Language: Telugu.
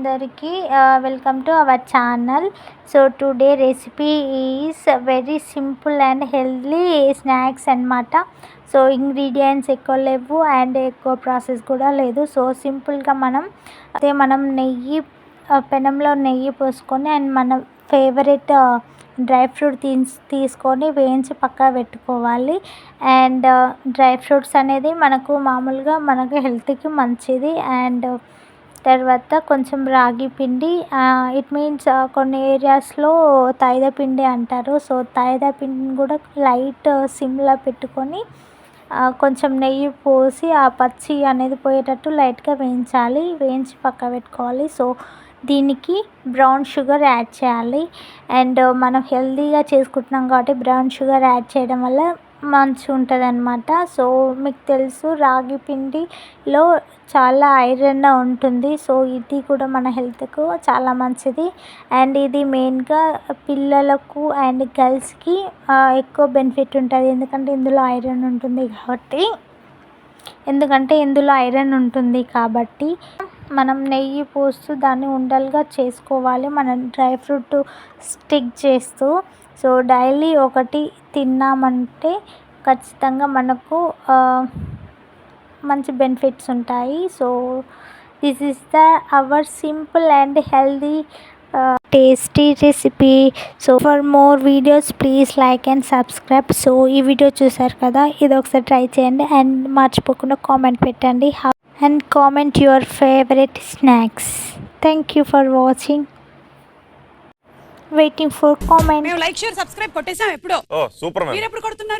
అందరికీ welcome to our channel. So today recipe is very simple and healthy snacks అన్నమాట. సో ఇంగ్రీడియంట్స్ ఎక్కువ లేవు అండ్ ఎక్కువ ప్రాసెస్ కూడా లేదు. సో సింపుల్గా మనం అదే మనం నెయ్యి పెనంలో నెయ్యి పోసుకొని అండ్ మన ఫేవరెట్ డ్రై ఫ్రూట్ తీసి తీసుకొని వేయించి పక్కా పెట్టుకోవాలి. అండ్ డ్రై ఫ్రూట్స్ అనేది మనకు మామూలుగా మనకు హెల్త్కి మంచిది. అండ్ తర్వాత కొంచెం రాగి పిండి ఇట్ మీన్స్ కొన్ని ఏరియాస్లో తాయిద పిండి అంటారు. సో తాయిద పిండిని కూడా లైట్ సిమ్లో పెట్టుకొని కొంచెం నెయ్యి పోసి ఆ పచ్చి అనేది పోయేటట్టు లైట్గా వేయించాలి. వేయించి పక్క పెట్టుకోవాలి. సో దీనికి బ్రౌన్ షుగర్ యాడ్ చేయాలి. అండ్ మనం హెల్తీగా చేసుకుంటున్నాం కాబట్టి బ్రౌన్ షుగర్ యాడ్ చేయడం వల్ల మంచిగా ఉంటుంది అనమాట సో మీకు తెలుసు రాగి పిండిలో చాలా ఐరన్ ఉంటుంది. సో ఇది కూడా మన హెల్త్కు చాలా మంచిది. అండ్ ఇది మెయిన్గా పిల్లలకు అండ్ గర్ల్స్కి ఎక్కువ బెనిఫిట్ ఉంటుంది. ఎందుకంటే ఇందులో ఐరన్ ఉంటుంది కాబట్టి. ఎందుకంటే ఇందులో ఐరన్ ఉంటుంది కాబట్టి. మనం నెయ్యి పోస్తూ దాన్ని ఉండలుగా చేసుకోవాలి. మనం డ్రై ఫ్రూట్ స్టిక్ చేస్తూ. సో డైలీ ఒకటి తిన్నామంటే ఖచ్చితంగా మనకు మంచి బెనిఫిట్స్ ఉంటాయి. So this is the our simple and healthy tasty recipe. So for more videos please like and subscribe. So ఈ వీడియో చూసారు కదా ఇది ఒకసారి ట్రై చేయండి అండ్ మర్చిపోకుండా కామెంట్ పెట్టండి. And comment your favourite snacks thank you for watching waiting for comment మేము లైక్ షేర్ సబ్స్క్రైబ్ కొట్టేసాం ఎప్పుడో. Oh super ma'am. మీరు ఎప్పుడు కొడుతున్నారు?